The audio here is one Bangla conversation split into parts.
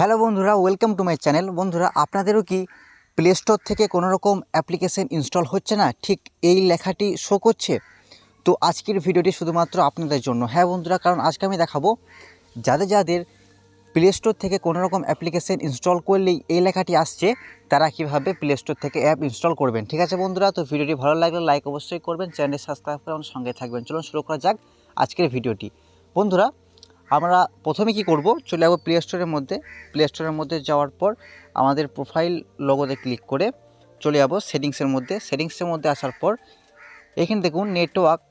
হ্যালো বন্ধুরা ওয়েলকাম টু মাই চ্যানেল বন্ধুরা, আপনাদেরও কি প্লে স্টোর থেকে কোনো রকম অ্যাপ্লিকেশন ইনস্টল হচ্ছে না? ঠিক এই লেখাটি শো করছে। তো আজকের ভিডিওটি শুধুমাত্র আপনাদের জন্য। হ্যাঁ বন্ধুরা, কারণ আজকে আমি দেখাবো যাদের যাদের প্লে স্টোর থেকে কোনো রকম অ্যাপ্লিকেশন ইনস্টল করলেই এই লেখাটি আসছে, তারা কীভাবে প্লে স্টোর থেকে অ্যাপ ইনস্টল করবেন। ঠিক আছে বন্ধুরা, তো ভিডিওটি ভালো লাগলে লাইক অবশ্যই করবেন। চ্যানেলটি সাবস্ক্রাইব করে আমার সঙ্গে থাকবেন। চলুন শুরু করা যাক আজকের ভিডিওটি। বন্ধুরা আমরা প্রথমে কি করব? চলে যাব প্লে স্টোরের মধ্যে। প্লে স্টোরের মধ্যে যাওয়ার পর আমাদের প্রোফাইল লোগোতে ক্লিক করে চলে যাব সেটিংসের মধ্যে। সেটিংসের মধ্যে আসার পর এখানে দেখুন নেটওয়ার্ক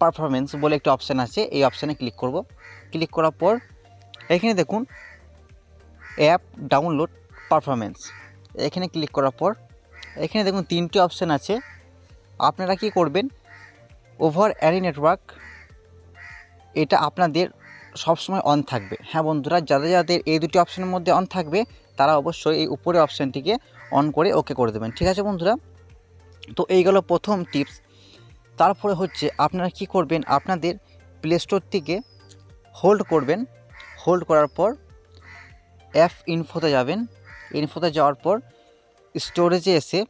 পারফরমেন্স বলে একটি অপশান আছে। এই অপশানে ক্লিক করব। ক্লিক করার পর এখানে দেখুন অ্যাপ ডাউনলোড পারফরমেন্স এখানে ক্লিক করার পর এখানে দেখুন তিনটি অপশান আছে। আপনারা কি করবেন? ওভার অ্যারি নেটওয়ার্ক এটা আপনাদের সবসময় অন থাকবে। হ্যাঁ বন্ধুরা, যাদের যাদের এই দুটি অপশানের মধ্যে অন থাকবে, তারা অবশ্যই এই উপরে অপশানটিকে অন করে ওকে করে দেবেন। ঠিক আছে বন্ধুরা? তো এই গেল প্রথম টিপস তারপরে হচ্ছে আপনারা কি করবেন? আপনাদের প্লে স্টোর থেকে হোল্ড করবেন। হোল্ড করার পর অ্যাপ ইনফোতে যাবেন। ইনফোতে যাওয়ার পর স্টোরেজে এসে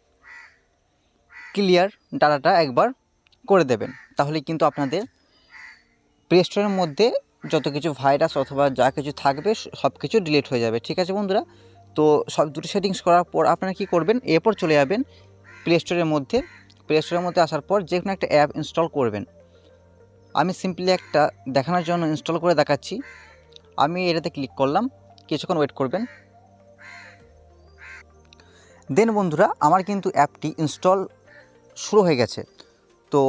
ক্লিয়ার ডাটাটা একবার করে দেবেন। তাহলে কিন্তু আপনাদের প্লে স্টোরের মধ্যে যত কিছু ভাইরাস অথবা যা কিছু থাকবে সব কিছু ডিলিট হয়ে যাবে, ঠিক আছে বন্ধুরা? তো সব দুটো সেটিংস করার পর আপনারা কি করবেন? এরপর চলে যাবেন প্লে স্টোরের মধ্যে। প্লে স্টোরের মধ্যে আসার পর যে কোনো একটা অ্যাপ ইনস্টল করবেন। আমি সিম্পলি একটা দেখানোর জন্য ইনস্টল করে দেখাচ্ছি। আমি এটাতে ক্লিক করলাম। কিছুক্ষণ ওয়েট করবেন। দেন বন্ধুরা, আমার কিন্তু অ্যাপটি ইনস্টল শুরু হয়ে গেছে। তো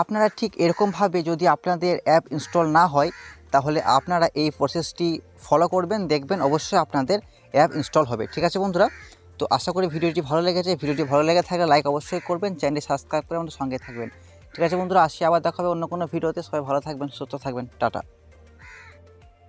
আপনারা ঠিক এরকমভাবে যদি আপনাদের অ্যাপ ইনস্টল না হয় তাহলে আপনারা এই প্রসেসটি ফলো করবেন, দেখবেন অবশ্যই আপনাদের অ্যাপ ইনস্টল হবে। ঠিক আছে বন্ধুরা? তো আশা করি ভিডিওটি ভালো লেগেছে। ভিডিওটি ভালো লেগে থাকলে লাইক অবশ্যই করবেন চ্যানেলটি সাবস্ক্রাইব করে আমাদের সঙ্গে থাকবেন। ঠিক আছে বন্ধুরা, আসি আবার দেখা হবে অন্য কোনো ভিডিওতে। সবাই ভালো থাকবেন, সুস্থ থাকবেন। টাটা।